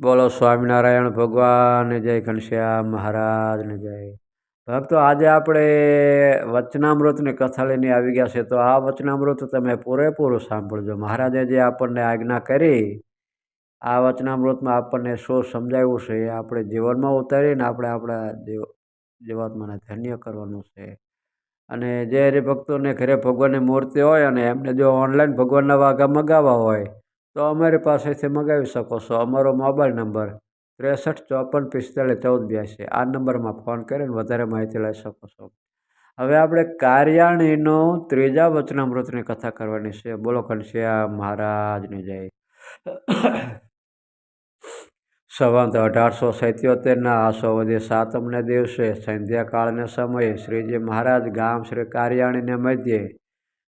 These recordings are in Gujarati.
બોલો સ્વામિનારાયણ ભગવાન, જય ઘનશ્યામ મહારાજને જય. ભક્તો, આજે આપણે વચનામૃતની કથા લઈને આવી ગયા છે. તો આ વચનામૃત તમે પૂરેપૂરું સાંભળજો. મહારાજે જે આપણને આજ્ઞા કરી, આ વચનામૃતમાં આપણને શું સમજાવ્યું છે આપણે જીવનમાં ઉતારીને આપણે આપણા જીવ, જીવાત્માને ધન્ય કરવાનું છે. અને જે હરિભક્તોને ઘરે ભગવાનની મૂર્તિ હોય અને એમને જો ઓનલાઈન ભગવાનના વાઘા મગાવવા હોય તો અમારી પાસેથી મગાવી શકો છો. અમારો મોબાઈલ નંબર ત્રેસઠ ચોપન પિસ્તાળીસ ચૌદ બ્યાસી આ નંબરમાં ફોન કરીને વધારે માહિતી લઈ શકો છો. હવે આપણે કાર્યાણીનો ત્રીજા વચનામૃતની કથા કરવાની છે. બોલો ઘનશ્યામ મહારાજની જય. સંવંત અઢારસો સિત્યોતેરના આસોવધી સાતમને દિવસે સંધ્યાકાળને સમયે શ્રીજી મહારાજ ગામ શ્રી કાર્યાણીને મધ્યે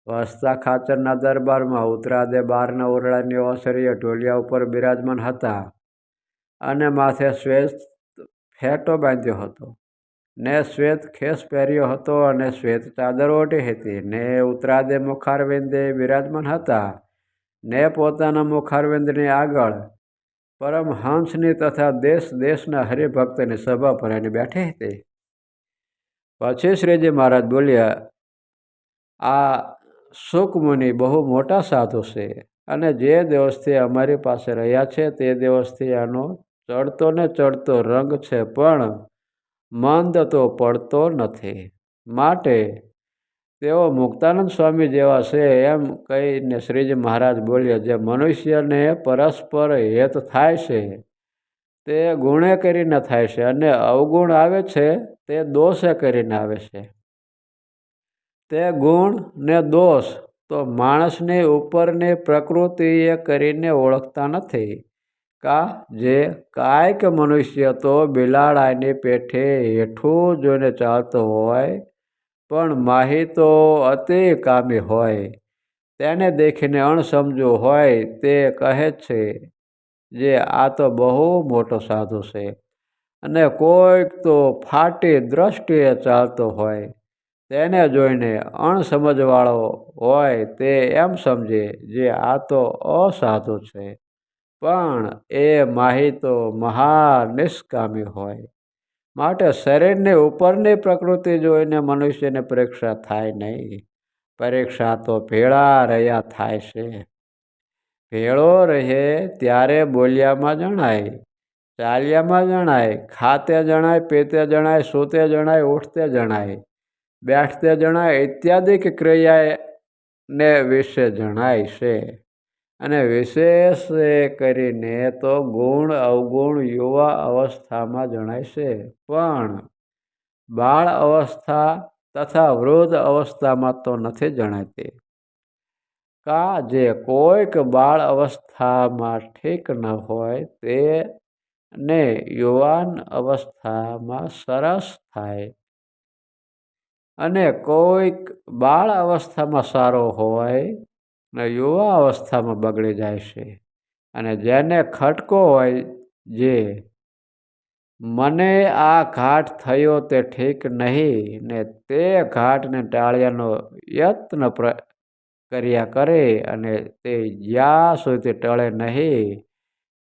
વસતા ખાચરના દરબારમાં ઉતરાદે બારના ઓરડાની ઓસરીએ ઢોલિયા ઉપર બિરાજમાન હતા અને માથે શ્વેત ફેટો બાંધ્યો હતો. ને શ્વેત ખેસ પહેર્યો હતો અને શ્વેત ચાદર ઓઢી હતી. ને ઉતરાદે મુખારવિંદે બિરાજમાન હતા. ને પોતાના મુખારવિંદની આગળ પરમહંસની તથા દેશ દેશના હરિભક્તની સભા પર એની બેઠી હતી. પછી શ્રીજી મહારાજ બોલ્યા, આ સુખમુનિ બહુ મોટા સાધુ છે અને જે દિવસથી અમારી પાસે રહ્યા છે તે દિવસથી આનો ચડતો ને ચડતો રંગ છે પણ મંદ તો પડતો નથી. માટે તેઓ મુક્તાનંદ સ્વામી જેવા છે એમ કહીને શ્રીજી મહારાજ બોલ્યા, જે મનુષ્યને પરસ્પર હેત થાય છે, તે ગુણે કરીને થાય છે અને અવગુણ આવે છે, તે દોષે કરીને આવે છે. તે ગુણ ને દોષ તો માણસની ઉપરની પ્રકૃતિએ કરીને ઓળખતા નથી. કા જે કાંઈક મનુષ્ય તો બિલાડાની પેઠે હેઠું જોઈને ચાલતો હોય, પણ માહી તો અતિ કામી હોય. તેને દેખીને અણસમજો હોય તે કહે છે જે આ તો બહુ મોટો સાધુ છે અને કોઈક તો ફાટી દ્રષ્ટિએ ચાલતો હોય. તેને જોઈને અણસમજવાળો હોય તે એમ સમજે જે આ તો અસાધુ છે. પણ એ માહિતો મહા નિષ્કામી હોય. માટે શરીરની ઉપરની પ્રકૃતિ જોઈને મનુષ્યને પરીક્ષા થાય નહીં. પરીક્ષા તો ભેળા રહ્યા થાય છે. ભેળો રહે ત્યારે બોલ્યામાં જણાય, ચાલ્યામાં જણાય, ખાતે જણાય, પીતે જણાય, સૂતે જણાય, ઉઠતે જણાય. બેઠતે જણાય ઇત્યાદિક ક્રિયાને વિશે જણાય છે. અને વિશેષ કરીને તો ગુણ, અવગુણ યુવા અવસ્થામાં જણાય છે. પણ બાળ અવસ્થા તથા વૃદ્ધ અવસ્થામાં તો નથી જણાતી. કા જે કોઈક બાળ અવસ્થામાં ઠીક ન હોય તે ને યુવાન અવસ્થામાં સરસ થાય. અને કોઈક બાળ અવસ્થામાં સારો હોય ને યુવા અવસ્થામાં બગડી જાય છે. અને જેને ખટકો હોય જે, મને આ ઘાટ થયો તે ઠીક નહીં ને તે ઘાટને ટાળ્યાનો યત્ન કર્યા કરે અને તે જ્યાં સુધી ટળે નહીં,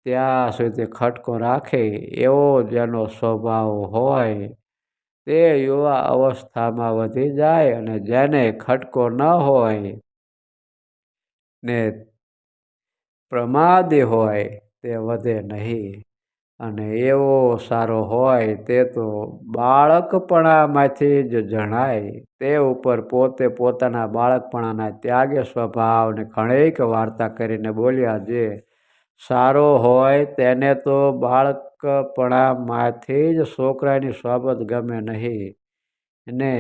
ત્યાં સુધી ખટકો રાખે. એવો જેનો સ્વભાવ હોય તે યુવા અવસ્થામાં વધી જાય અને જેને ખટકો ન હોય ને પ્રમાદી હોય તે વધે નહીં. અને એવો સારો હોય તે તો બાળકપણામાંથી જ જણાય. તે ઉપર પોતે પોતાના બાળકપણાના ત્યાગે સ્વભાવને ઘણીક વાર્તા કરીને બોલ્યા જે સારો હોય તેને તો બાળકપણામાંથી જ છોકરાની સોબત ગમે નહીં. ને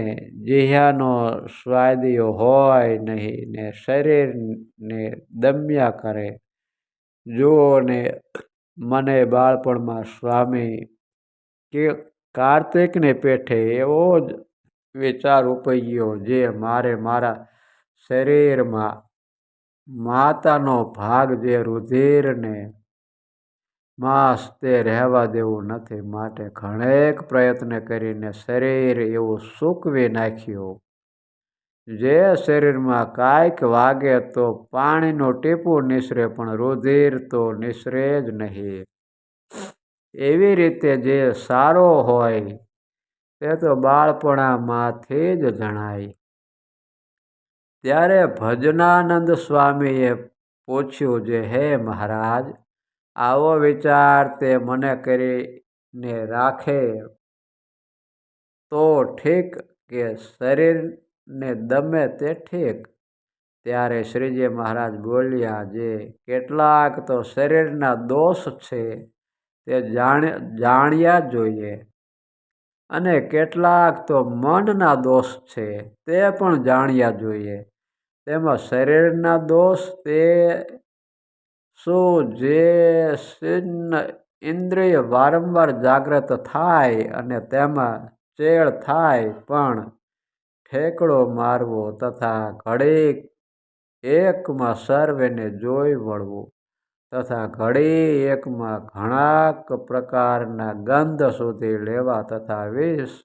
જીહ્યાનો સ્વાદીયો હોય નહીં ને શરીરને દમ્યા કરે. જુઓ ને મને બાળપણમાં સ્વામી કે કાર્તિકને પેઠે એવો જ વિચાર ઉપજ્યો જે મારે મારા શરીરમાં માતાનો ભાગ જે રુધિરને માંસ તે રહેવા દેવું નથી. માટે ઘણેક પ્રયત્ન કરીને શરીર એવું સૂકવી નાખ્યું. જે શરીરમાં કાંઈક વાગે તો પાણીનું ટીપું નિસરે, પણ રુધિર તો નિસરે જ નહીં. એવી રીતે જે સારો હોય, તે તો બાળપણામાંથી જ જણાય. ત્યારે ભજનાનંદ સ્વામીએ પૂછ્યું જે, હે મહારાજ આવો વિચાર તે મને કરીને રાખે. તો ઠીક કે શરીરને દમે તે ઠીક. ત્યારે શ્રીજી મહારાજ બોલ્યા, જે કેટલાક તો શરીરના દોષ છે તે જાણ, જાણ્યા જોઈએ અને કેટલાક તો મનના દોષ છે તે પણ જાણ્યા જોઈએ. તેમાં શરીરના દોષ તે શું જે ઇન્દ્રિય વારંવાર જાગ્રત થાય અને તેમાં ચેડ થાય પણ ઠેકડો મારવો તથા ઘડીક એકમાં સર્વેને જોઈ વળવું તથા ઘડી એકમાં ઘણા પ્રકારના ગંધ સુધી લેવા તથા વીસ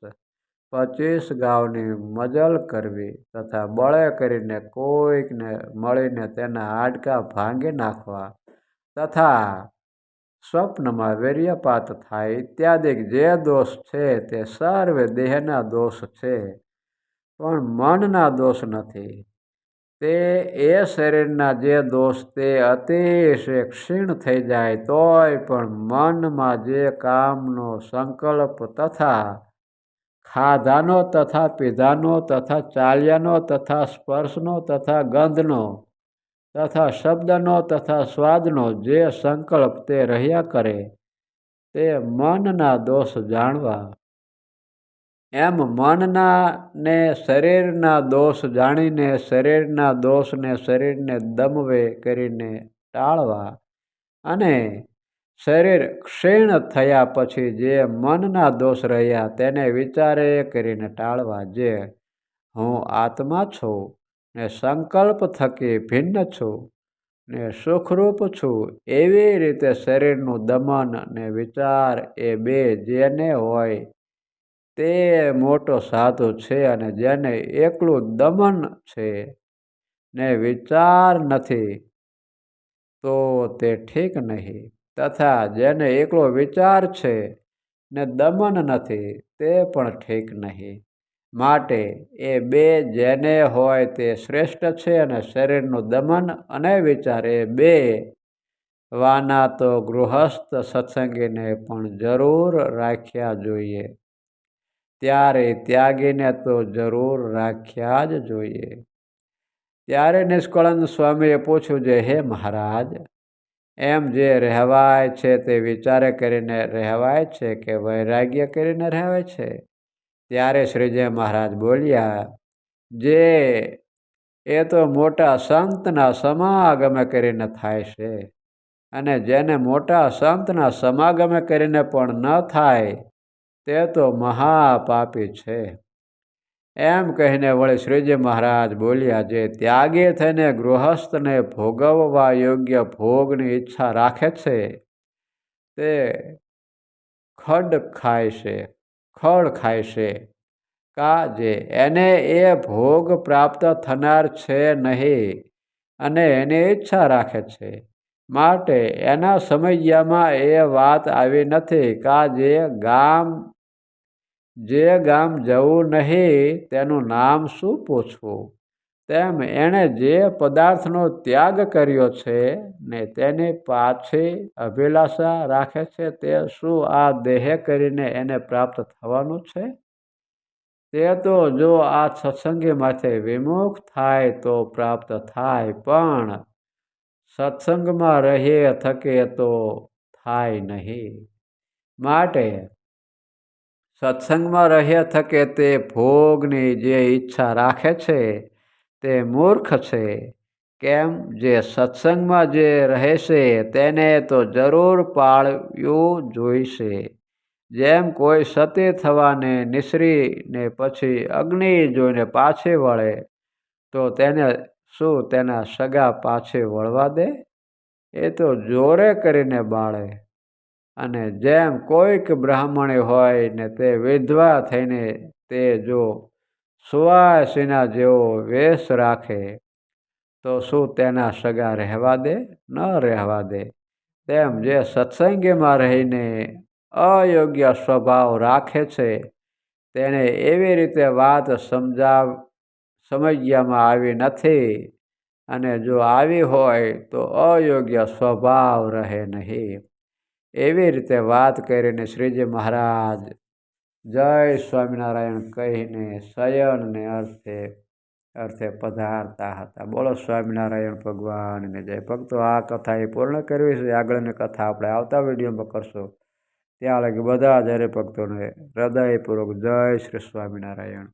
પચીસ ગાવની મજલ કરવી તથા બળે કરીને કોઈકને મળીને તેના હાડકા ભાંગી નાખવા તથા સ્વપ્નમાં વીર્યપાત થાય ઇત્યાદિ જે દોષ છે તે સર્વે દેહના દોષ છે. પણ મનના દોષ નથી. તે એ શરીરના જે દોષ તે અતિશય ક્ષીણ થઈ જાય તોય પણ મનમાં જે કામનો સંકલ્પ તથા ખાધાનો તથા પીધાનો તથા ચાલ્યાનો તથા સ્પર્શનો તથા ગંધનો તથા શબ્દનો તથા સ્વાદનો જે સંકલ્પ તે રહ્યા કરે, તે મનના દોષ જાણવા. એમ મનના ને શરીરના દોષ જાણીને શરીરના દોષને શરીરને દમવે કરીને ટાળવા અને શરીર ક્ષીણ થયા પછી જે મનના દોષ રહ્યા તેને વિચારે કરીને ટાળવા, જે હું આત્મા છું. ને સંકલ્પ થકી ભિન્ન છું ને સુખરૂપ છું, એવી રીતે શરીરનું દમન ને વિચાર એ બે જેને હોય તે મોટો સાધુ છે અને જેને એકલું દમન છે ને વિચાર નથી, તો તે ઠીક નહીં. તથા જેને એકલો વિચાર છે ને દમન નથી, તે પણ ઠીક નહીં. માટે એ બે જેને હોય તે શ્રેષ્ઠ છે અને શરીરનું દમન અને વિચાર એ બે. વાના તો ગૃહસ્થ સત્સંગીને પણ જરૂર રાખ્યા જોઈએ. ત્યારે ત્યાગીને તો જરૂર રાખ્યા જ જોઈએ. ત્યારે નિષ્કળંદ સ્વામીએ પૂછ્યું જે, હે મહારાજ, એમ જે રહેવાય છે તે વિચારે કરીને રહેવાય છે કે વૈરાગ્ય કરીને રહેવાય છે? ત્યારે શ્રીજય મહારાજ બોલ્યા, જે એ તો મોટા સંતના સમાગમે કરીને થાય છે અને જેને મોટા સંતના સમાગમે કરીને પણ ન થાય, તે તો મહાપાપી છે. એમ કહીને વળી શ્રીજી મહારાજ બોલ્યા, જે ત્યાગી થઈને ગૃહસ્થને ભોગવવા યોગ્ય ભોગની ઈચ્છા રાખે છે, તે ખડ ખાય છે. ખડ ખાય છે. કા જે? એને એ ભોગ પ્રાપ્ત થનાર છે નહીં અને એની ઈચ્છા રાખે છે. માટે એના સમયમાં એ વાત આવી નથી. કા જે ગામ જે ગામ જવું નહીં તેનું નામ શું પૂછવું? તેમ એણે જે પદાર્થનો ત્યાગ કર્યો છે ને તેની પાછી અભિલાષા રાખે છે, તે શું આ દેહ કરીને એને પ્રાપ્ત થવાનું છે? તે તો જો આ સત્સંગીમાંથી વિમુખ થાય તો પ્રાપ્ત થાય, પણ સત્સંગમાં રહીએ થકે તો થાય નહીં. માટે સત્સંગમાં રહ્યા થકે તે ભોગની જે ઈચ્છા રાખે છે તે મૂર્ખ છે. કેમ? જે સત્સંગમાં જે રહેશે તેને તો જરૂર પાળવું જોઈશે. જેમ કોઈ સતી થવાને નિસરીને પછી અગ્નિ જોઈને પાછે વળે, તો તેને શું તેના સગા પાછે વળવા દે? એ તો જોરે કરીને બાળે. અને જેમ કોઈક બ્રાહ્મણી હોય ને તે વિધવા થઈને તે જો સુવાસીના જેવો વેશ રાખે, તો શું તેના સગા રહેવા દે? ન રહેવા દે. તેમ જે સત્સંગીમાં રહીને અયોગ્ય સ્વભાવ રાખે છે તેણે એવી રીતે વાત સમજાવ, સમજ્યામાં આવી નથી. અને જો આવી હોય, તો અયોગ્ય સ્વભાવ રહે નહીં. એવી રીતે વાત કરીને શ્રીજી મહારાજ જય સ્વામિનારાયણ કહીને શયનને અર્થે અર્થે પધારતા હતા. બોલો સ્વામિનારાયણ ભગવાનને જય. ભક્તો, આ કથા એ પૂર્ણ કરવી છે. આગળની કથા આપણે આવતા વિડીયોમાં કરશું. ત્યાં લગી બધા જ હરિભક્તોને હૃદયપૂર્વક જય શ્રી સ્વામિનારાયણ.